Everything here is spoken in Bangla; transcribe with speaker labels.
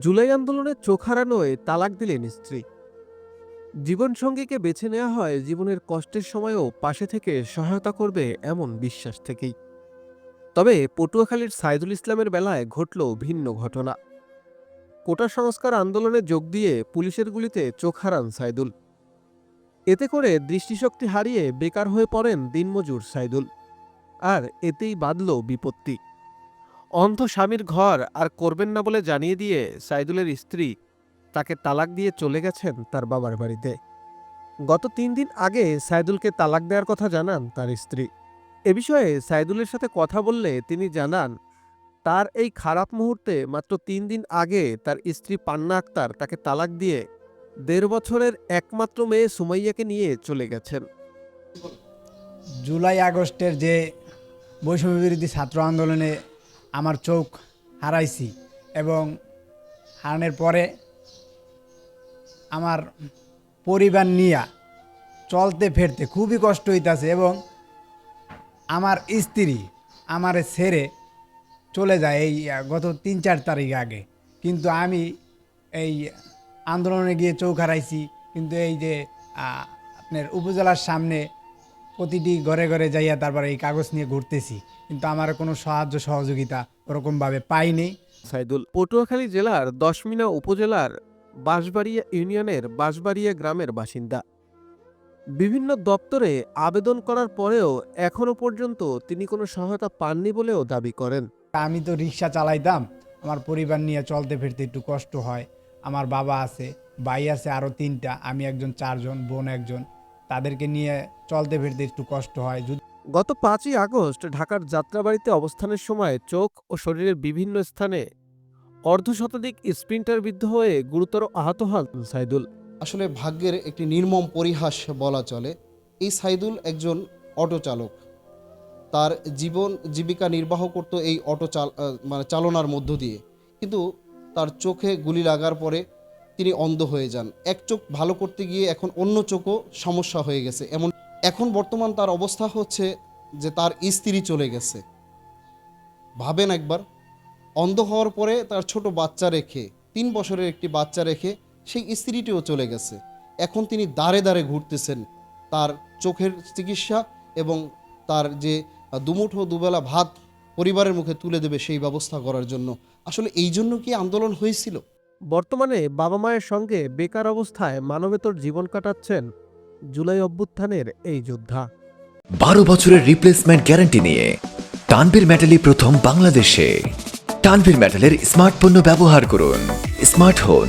Speaker 1: জুলাই আন্দোলনে চোখ হারানোয় তালাক দিলেন স্ত্রী। জীবনসঙ্গীকে বেছে নেওয়া হয় জীবনের কষ্টের সময়ও পাশে থেকে সহায়তা করবে এমন বিশ্বাস থেকেই। তবে পটুয়াখালীর সাইদুল ইসলামের বেলায় ঘটল ভিন্ন ঘটনা। কোটা সংস্কার আন্দোলনে যোগ দিয়ে পুলিশের গুলিতে চোখ হারান সাইদুল। এতে করে দৃষ্টিশক্তি হারিয়ে বেকার হয়ে পড়েন দিনমজুর সাইদুল। আর এতেই বাঁধল বিপত্তি। অন্ধ স্বামীর ঘর আর করবেন না বলে জানিয়ে দিয়ে সাইদুলের স্ত্রী তাকে তালাক দিয়ে চলে গেছেন তার বাবার বাড়িতে। গত তিন দিন আগে সাইদুলকে তালাক দেওয়ার কথা জানান তার স্ত্রী। এ বিষয়ে সাইদুলের সাথে কথা বললে তিনি জানান, তার এই খারাপ মুহূর্তে মাত্র তিন দিন আগে তার স্ত্রী পান্না আক্তার তাকে তালাক দিয়ে দেড় বছরের একমাত্র মেয়ে সুমাইয়াকে নিয়ে চলে গেছেন।
Speaker 2: জুলাই আগস্টের যে বৈষম্য বিরোধী ছাত্র আন্দোলনে আমার চোখ হারাইছি এবং হারানোর পরে আমার পরিবার নিয়া চলতে ফেরতে খুবই কষ্ট হইতাছে এবং আমার স্ত্রী আমার ছেড়ে চলে যায় এই গত তিন চার তারিখ আগে। কিন্তু আমি এই আন্দোলনে গিয়ে চোখ হারাইছি। কিন্তু এই যে আপনার উপজেলার সামনে প্রতিটি ঘরে ঘরে যাইয়া তারপরে এই কাগজ নিয়ে ঘুরতেছি। কিন্তু আমার কোনো সাহায্য সহযোগিতা ওরকমভাবে পাইনি।
Speaker 1: সাইদুল পটুয়াখালী জেলার দশমিনা উপজেলার বাঁশবাড়িয়া ইউনিয়নের বাঁশবাড়িয়া গ্রামের বাসিন্দা। বিভিন্ন দপ্তরে আবেদন করার পরেও এখনও পর্যন্ত তিনি কোনো সহায়তা পাননি বলেও দাবি করেন।
Speaker 2: আমি তো রিক্সা চালাইতাম আমার পরিবার নিয়ে চলতে ফিরতে একটু কষ্ট হয়। আমার বাবা আছে ভাই আছে আরও তিনটা আমি একজন চারজন বোন একজন। তাদেরকে নিয়ে চলতে ফিরতে একটু কষ্ট হয়। যদি
Speaker 1: গত পাঁচই আগস্ট ঢাকার যাত্রাবাড়িতে অবস্থানের সময় চোখ ও শরীরের বিভিন্ন স্থানে অর্ধশতাধিক স্প্রিন্টার বিদ্ধ হয়ে গুরুতর আহত হন সাইদুল।
Speaker 3: আসলে ভাগ্যের একটি নির্মম পরিহাস বলা চলে। এই সাইদুল একজন অটো চালক। তার জীবন জীবিকা নির্বাহ করত এই অটো চাল মানে চালনার মধ্য দিয়ে। কিন্তু তার চোখে গুলি লাগার পরে তিনি অন্ধ হয়ে যান। এক চোখ ভালো করতে গিয়ে এখন অন্য চোখও সমস্যা হয়ে গেছে। এমন এখন বর্তমান তার অবস্থা হচ্ছে যে তার স্ত্রী চলে গেছে। ভাবেন একবার, অন্ধ হওয়ার পরে তার ছোট বাচ্চা রেখে, তিন বছরের একটি বাচ্চা রেখে সেই স্ত্রীটিও চলে গেছে। এখন তিনি দাঁড়ে দাঁড়ে ঘুরতেছেন তার চোখের চিকিৎসা এবং তার যে দুমুঠো দুবেলা ভাত পরিবারের মুখে তুলে দেবে সেই ব্যবস্থা করার জন্য। আসলে এই জন্য কি আন্দোলন হয়েছিল?
Speaker 1: বর্তমানে বাবা মায়ের সঙ্গে বেকার অবস্থায় মানবেতর জীবন কাটাচ্ছেন জুলাই অভ্যুত্থানের এই যোদ্ধা।
Speaker 4: বারো বছরের রিপ্লেসমেন্ট গ্যারান্টি নিয়ে টানবির মেটালি প্রথম বাংলাদেশে। টানবির মেটালের স্মার্ট পণ্য ব্যবহার করুন। স্মার্টফোন